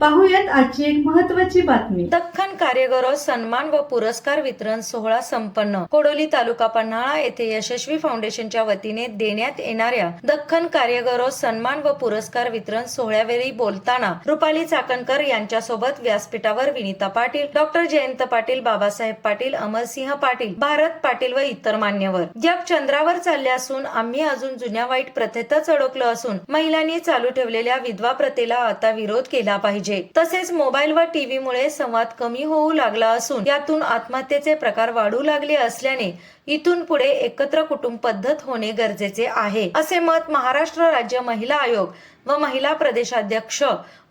पाहूयात आजची एक महत्वाची बातमी. दख्खन कार्यगौरव सन्मान व पुरस्कार वितरण सोहळा संपन्न. कोडोली तालुका पन्हाळा येथे यशस्वी फाउंडेशनच्या वतीने देण्यात येणाऱ्या दख्खन कार्यगौरव सन्मान व पुरस्कार वितरण सोहळ्यावेळी बोलताना रुपाली चाकणकर यांच्यासोबत व्यासपीठावर विनीता पाटील डॉक्टर जयंत पाटील बाबासाहेब पाटील अमरसिंह पाटील भारत पाटील व इतर मान्यवर. जग चंद्रावर चालले असून आम्ही अजून जुन्या वाईट प्रथेतच अडकलो असून महिलांनी चालू ठेवलेल्या विधवा प्रथेला आता विरोध केला पाहिजे. तसेच मोबाईल व टीव्ही मुळे संवाद कमी होऊ लागला असून यातून आत्महत्येचे प्रकार वाढू लागले असल्याने इथून पुढे एकत्र कुटुंब पद्धत होणे गरजेचे आहे. असे मत महाराष्ट्र राज्य महिला आयोग व महिला प्रदेशाध्यक्ष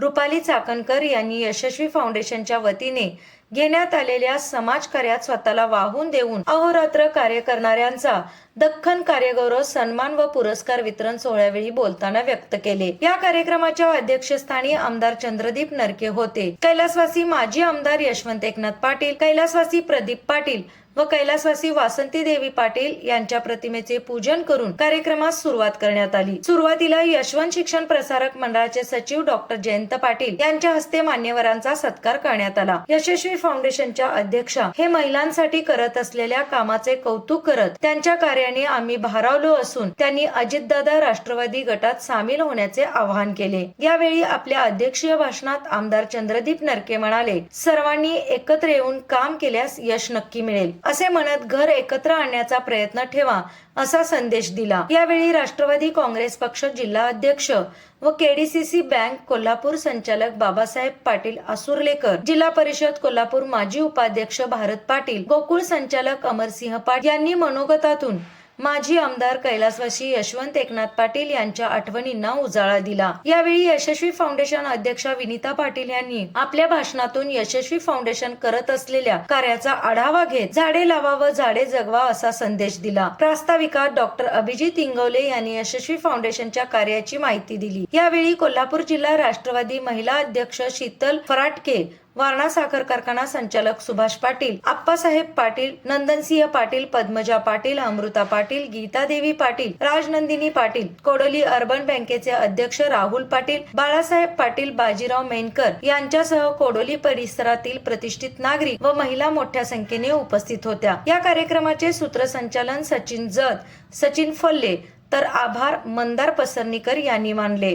रुपाली चाकणकर यांनी यशस्वी फाउंडेशनच्या वतीने घेण्यात आलेल्या समाजकार्यात स्वतःला वाहून देऊन अहोरात्र कार्य करणाऱ्यांचा दख्खन कार्यगौरव सन्मान व पुरस्कार वितरण सोहळ्यावेळी बोलताना व्यक्त केले. या कार्यक्रमाच्या अध्यक्षस्थानी आमदार चंद्रदीप नरके होते. कैलासवासी माजी आमदार यशवंत एकनाथ पाटील कैलासवासी प्रदीप पाटील व कैलासवासी वासंती देवी पाटील यांच्या प्रतिमेचे पूजन करून कार्यक्रमास सुरुवात करण्यात आली. सुरुवातीला यशवंत शिक्षण प्रसारक मंडळाचे सचिव डॉक्टर जयंत पाटील यांच्या हस्ते मान्यवरांचा सत्कार करण्यात आला. यशस्वी फाउंडेशनच्या अध्यक्षा हे महिलांसाठी करत असलेल्या कामाचे कौतुक करत त्यांच्या कार्याने आम्ही भारावलो असून त्यांनी अजितदादा राष्ट्रवादी गटात सामील होण्याचे आवाहन केले. यावेळी आपल्या अध्यक्षीय भाषणात आमदार चंद्रदीप नरके म्हणाले सर्वांनी एकत्र येऊन काम केल्यास यश नक्की मिळेल. असे म्हणत घर एकत्र आणण्याचा प्रयत्न ठेवा असा संदेश दिला. यावेळी राष्ट्रवादी काँग्रेस पक्ष जिल्हा अध्यक्ष व केडीसीसी बँक कोल्हापूर संचालक बाबासाहेब पाटील आसुर्लेकर जिल्हा परिषद कोल्हापूर माजी उपाध्यक्ष भारत पाटील गोकुळ संचालक अमरसिंह पाटील यांनी मनोगतातून माजी आमदार कैलासवासी यशवंत एकनाथ पाटील यांच्या आठवणींना उजाळा दिला. यावेळी यशस्वी फाउंडेशन अध्यक्षा विनीता पाटील यांनी आपल्या भाषणातून यशस्वी फाउंडेशन करत असलेल्या कार्याचा आढावा घेत झाडे लावा व झाडे जगवा असा संदेश दिला. प्रास्ताविकात डॉक्टर अभिजित इंगवले यांनी यशस्वी फाउंडेशनच्या कार्याची माहिती दिली. यावेळी कोल्हापूर जिल्हा राष्ट्रवादी महिला अध्यक्ष शीतल फराटके वारणा साखर कारखाना संचालक सुभाष पाटील आप्पासाहेब पाटील नंदनसिंह पाटील पद्मजा पाटील अमृता पाटील गीता देवी पाटील राजनंदिनी पाटील कोडोली अर्बन बँकेचे अध्यक्ष राहुल पाटील बाळासाहेब पाटील बाजीराव मेनकर यांच्यासह कोडोली परिसरातील प्रतिष्ठित नागरिक व महिला मोठ्या संख्येने उपस्थित होत्या. या कार्यक्रमाचे सूत्रसंचालन सचिन जत सचिन फल्ले तर आभार मंदार पसरणीकर यांनी मानले.